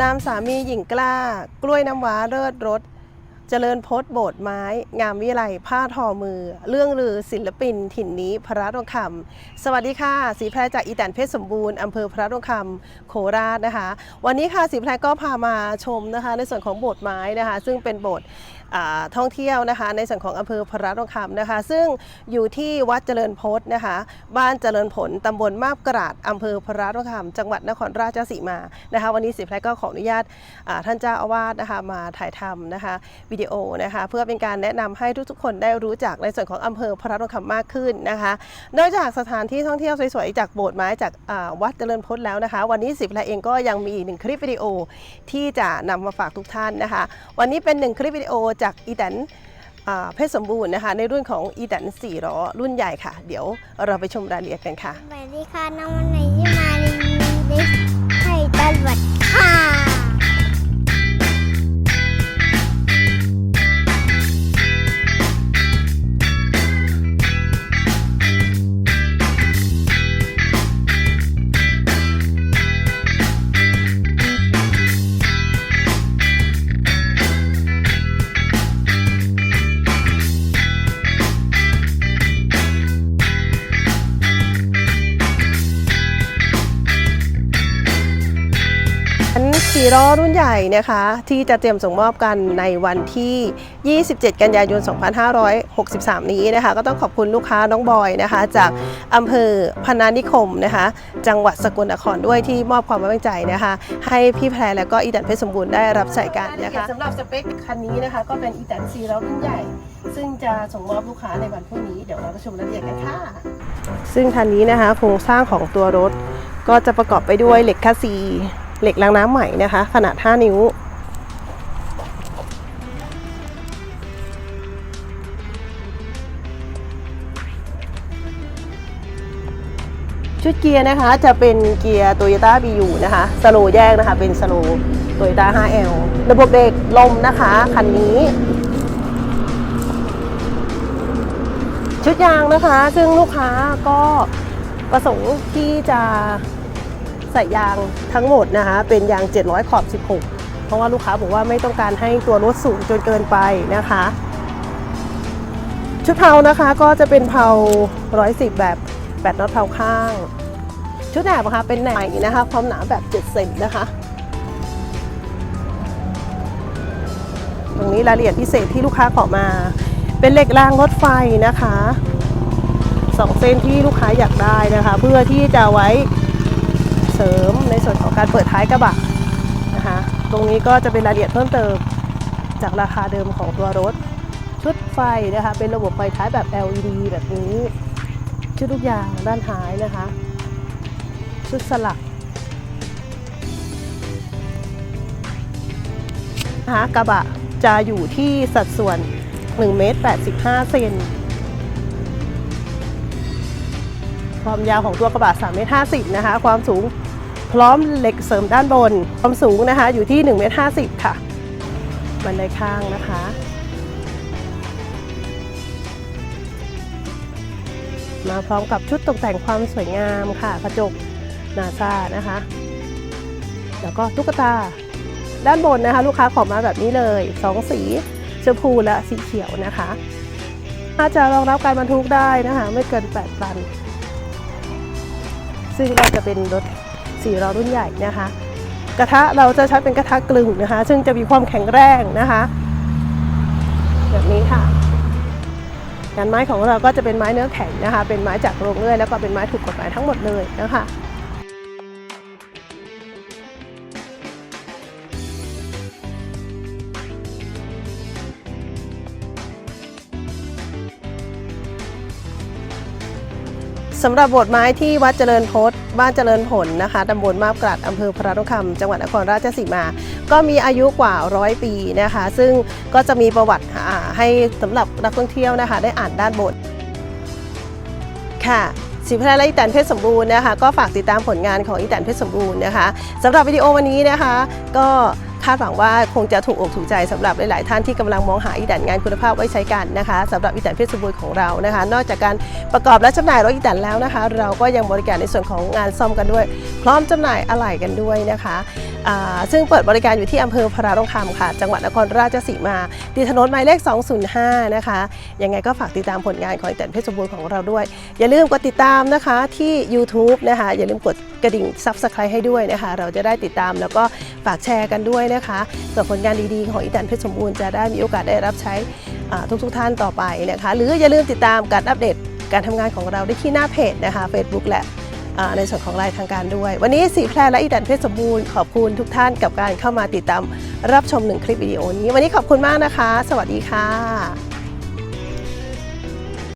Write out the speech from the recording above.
นามสามีหญิงกล้า กล้วยน้ำว้าเลิศรส เจริญพศโบสถ์ไม้ งามวิไลผ้าทอมือ เรื่องลือศิลปิน ถิ่นนี้พระทองคำสวัสดีค่ะสีแพรจากอีแตนเพชรสมบูรณ์อำเภอพระทองคำโคราชนะคะ วันนี้ค่ะสีแพรก็พามาชมนะคะ ในส่วนของโบสถ์ไม้นะคะ ซึ่งเป็นโบสถ์ท่องเที่ยวนะคะ ในส่วนของอำเภอพระทองคำนะคะ ซึ่งอยู่ที่วัดเจริญพศนะคะ บ้านเจริญผลตำบลมาบกราดอำเภอพระทองคำจังหวัดนครราชสีมานะคะ วันนี้สิบแพรก็ขออนุญาตท่านเจ้าอาวาสนะคะมาถ่ายทำนะคะวิดีโอนะคะ เพื่อเป็นการแนะนำให้ทุกๆคนได้รู้จักในส่วนของอำเภอพระทองคำมากขึ้นนะคะ นอกจากสถานที่ท่องเที่ยวสวยๆจากโบสถ์ไม้จากาวัดเจริญพจน์แล้วนะคะ วันนี้สิบแพรเองก็ยังมีอีกหนึ่งคลิปวิดีโอที่จะนำมาฝากทุกท่านนะคะ วันนี้เป็นหนึ่งคลิปวิดีโอจากอีแตนเพชรสมบูรณ์นะคะในรุ่นของอีแตน4ล้อรุ่นใหญ่ค่ะ เดี๋ยวเราไปชมรายละเอียดกันค่ะสวัสดีค่ะน้องวันไหน สี่ล้อรุ่นใหญ่นะคะ ที่จะเตรียมส่งมอบกันในวันที่ 27 กันยายน 2563 นี้นะคะ ก็ต้องขอบคุณลูกค้าน้องบอยนะคะ จากอำเภอพนานิคมนะคะ จังหวัดสกลนครด้วยที่มอบความไว้วางใจนะคะ ให้พี่แพรและก็อีแตนเพชรสมบูรณ์ได้รับใช้กันนะคะสำหรับสเปคคันนี้นะคะ ก็เป็นอีแตนสี่ล้อรุ่นใหญ่ ซึ่งจะส่งมอบลูกค้าในวันพรุ่งนี้เดี๋ยวเราไปชมรายละเอียดกันค่ะ ซึ่งคันนี้นะคะโครงสร้างของตัวรถก็จะประกอบไปด้วยเหล็กคัสซี เหล็กรางน้ำใหม่นะคะ ขนาด 5 นิ้ว ชุดเกียร์นะคะจะเป็นเกียร์ Toyota BU นะคะสโลแยกนะคะ เป็นสโล Toyota 5L ระบบเบรกลมนะคะ คันนี้ชุดยางนะคะ ซึ่งลูกค้าก็ประสงค์ที่จะ ใส่ยางทั้งหมดนะคะ เป็นยาง 700 ขอบ 16 เพราะว่าลูกค้าบอกว่าไม่ต้องการให้ตัวรถสูงจนเกินไปนะคะ ชุดเพานะคะก็จะเป็นเพลา110 แบบ8น็อตเพาข้าง ชุดแหนบนะคะเป็นแหนบใหม่นะคะ ความหนาแบบ7เซนนะคะตรงนี้รายละเอียดพิเศษที่ลูกค้าขอมา เป็นเหล็กรางรถไฟนะคะสองเส้นที่ลูกค้าอยากได้นะคะ เพื่อที่จะไว้ เสริมในส่วนของการเปิดท้ายกระบะนะคะ ตรงนี้ก็จะเป็นรายละเอียดเพิ่มเติมจากราคาเดิมของตัวรถ ชุดไฟนะคะ เป็นระบบไฟท้ายแบบ LED แบบนี้ ชุดทุกอย่างด้านท้ายนะคะ ชุดสลักนะคะกระบะจะอยู่ที่สัดส่วน1เมตร85 เซนความยาวของตัวกระบะ3เมตร50นะคะ ความสูง พร้อมเหล็กเสริมด้านบน ความสูงนะคะอยู่ที่1เมตร50 ค่ะบันไดข้างนะคะมาพร้อมกับชุดตกแต่งความสวยงามค่ะกระจกนาซานะคะ แล้วก็ตุ๊กตา ด้านบนนะคะ ลูกค้าขอมาแบบนี้เลยสองสีชมพูและสีเขียวนะคะอาจจะรองรับการบรรทุกได้นะคะ ไม่เกิน 8 ตัน ซึ่งก็จะเป็นรถ สี่ล้อรุ่นใหญ่นะคะ กระทะเราจะใช้เป็นกระทะกลึงนะคะ ซึ่งจะมีความแข็งแรงนะคะ แบบนี้ค่ะงานไม้ของเราก็จะเป็นไม้เนื้อแข็งนะคะ เป็นไม้จากโรงเลื่อยแล้วก็เป็นไม้ถูกกฎหมายทั้งหมดเลยนะคะ สำหรับโบสถ์ไม้ที่วัดเจริญพศบ้านเจริญผลนะคะตำบลมาบกราดอำเภอพระนครจังหวัดนครราชสีมา ก็มีอายุกว่าร้อยปีนะคะ ซึ่งก็จะมีประวัติให้สำหรับนักท่องเที่ยวนะคะ ได้อ่านด้านบนค่ะสิพระและอีแตนเพชรสมบูรณ์นะคะ ก็ฝากติดตามผลงานของอีแตนเพชรสมบูรณ์นะคะสำหรับวิดีโอวันนี้นะคะ ก็ คาดหวังว่าคงจะถูกอกถูกใจสำหรับหลาย ๆ ท่านที่กำลังมองหาอีแตนงานคุณภาพไว้ใช้กันนะคะสำหรับอีแตนเพชรบูรณ์ของเรานะคะ นอกจากการประกอบและจำหน่ายรถอีแตนแล้วนะคะ เราก็ยังบริการในส่วนของงานซ่อมกันด้วย พร้อมจำหน่ายอะไหล่กันด้วยนะคะซึ่งเปิดบริการอยู่ที่อำเภอพระต้องคำค่ะ จังหวัดนครราชสีมาติดถนนหมายเลข 205 นะคะ ยังไงก็ฝากติดตามผลงานของอีแตนเพชรบูรณ์ของเราด้วย อย่าลืมกดติดตามนะคะที่ YouTube นะคะ อย่าลืมกดกระดิ่ง Subscribe ให้ด้วยนะคะ เราจะได้ติดตามแล้วก็ฝากแชร์กันด้วยนะคะเผื่อผลงานดีๆ ของอีแตนเพชรสมบูรณ์จะได้มีโอกาสได้รับใช้ทุกๆท่านต่อไปนะคะ หรืออย่าลืมติดตามการอัปเดตการทำงานของเราได้ที่หน้าเพจนะคะ Facebook และในส่วนของไลน์ทางการด้วย วันนี้สีแพรและอีแตนเพชรสมบูรณ์ขอบคุณทุกท่านกับการเข้ามาติดตามรับชมหนึ่งคลิปวิดีโอนี้ วันนี้ขอบคุณมากนะคะ สวัสดีค่ะ